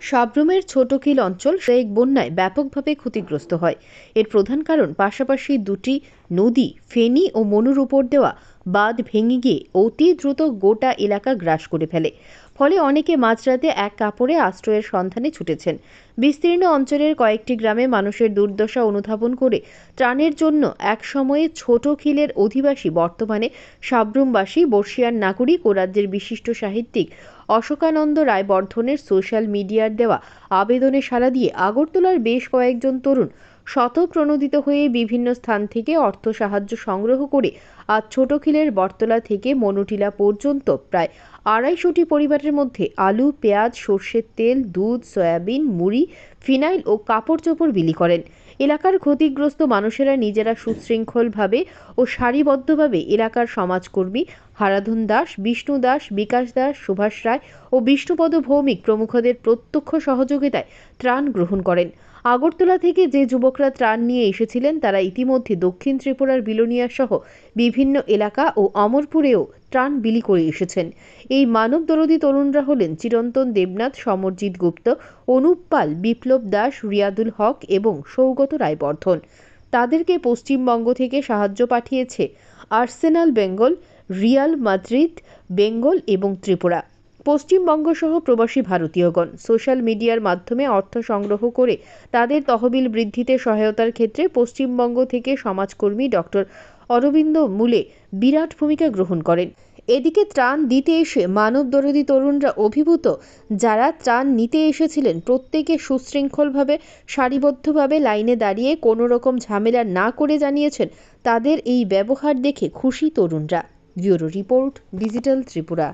সাবরুমের ছোটকিল অঞ্চল সেই বন্যায় ব্যাপকভাবে ক্ষতিগ্রস্ত হয়। এর প্রধান কারণ পাশাপাশি দুটি নদী, ফেনী ও মনুর উপর দেওয়া বাঁধ ভেঙে গিয়ে অতি দ্রুত গোটা এলাকা গ্রাস করে ফেলে। ফলে অনেকে মাঝরাতে এক কাপড়ে আশ্রয়ের সন্ধানে ছুটেছেন। বিস্তীর্ণ অঞ্চলের কয়েকটি গ্রামে মানুষের দুর্দশা অনুধাবন করে ত্রাণের জন্য এক সময়ে ছোট খিলের অধিবাসী বর্তমানে সাবরুমবাসী বর্ষিয়ান নাগরিক ও রাজ্যের বিশিষ্ট সাহিত্যিক অশোকানন্দ রায়বর্ধনের সোশ্যাল মিডিয়ার দেওয়া আবেদনে সাড়া দিয়ে আগরতলার বেশ কয়েকজন তরুণ শতপ্রণোদিত হয়ে বিভিন্ন স্থান থেকে অর্থ সাহায্য সংগ্রহ করে আজ ছোটখিলের বটতলা থেকে মনুটিলা পর্যন্ত প্রায় আড়াইশোটি পরিবারের মধ্যে আলু, পেঁয়াজ, সর্ষের তেল, দুধ, সয়াবিন, মুড়ি, ফিনাইল ও কাপড় চোপড় বিলি করেন। এলাকার ক্ষতিগ্রস্ত মানুষেরা নিজেরা সুশৃঙ্খলভাবে ও সারিবদ্ধভাবে এলাকার সমাজকর্মী হারাধন দাস, বিষ্ণু দাস, বিকাশ দাস, সুভাষ রায় ও বিষ্ণুপদ ভৌমিক প্রমুখদের প্রত্যক্ষ সহযোগিতায় ত্রাণ গ্রহণ করেন। আগরতলা থেকে যে যুবকরা ত্রাণ নিয়ে এসেছিলেন, তারা ইতিমধ্যে দক্ষিণ ত্রিপুরার বিলোনিয়া সহ বিভিন্ন এলাকা ও অমরপুরেও ত্রাণ বিলি করে এসেছেন। এই মানব দরদী তরুণরা হলেন চিরন্তন দেবনাথ, সমরজিৎ গুপ্ত, অনুপ পাল, বিপ্লব দাস, রিয়াদুল হক এবং সৌগত রায়বর্ধন। তাদেরকে পশ্চিমবঙ্গ থেকে সাহায্য পাঠিয়েছে Arsenal Bengal, Real Madrid, Bengal এবং ত্রিপুরা। পশ্চিমবঙ্গ সহ প্রবাসী ভারতীয়গণ। সোশ্যাল মিডিয়ার মাধ্যমে অর্থ সংগ্রহ করে তাদের তহবিল বৃদ্ধিতে সহায়তার ক্ষেত্রে পশ্চিমবঙ্গ থেকে সমাজকর্মী ডক্টর অরবিন্দ মূলে বিরাট ভূমিকা গ্রহণ করেন। এদিকে ত্রাণ দিতে এসে মানবদরদী তরুণরা অভিভূত, যারা ত্রাণ নিতে এসেছিলেন প্রত্যেকে সুশৃঙ্খলভাবে, সারিবদ্ধভাবে লাইনে দাঁড়িয়ে কোনো রকম ঝামেলা না করে জানিয়েছেন তাদের এই ব্যবহার দেখে খুশি তরুণরা। Bureau report, digital Tripura.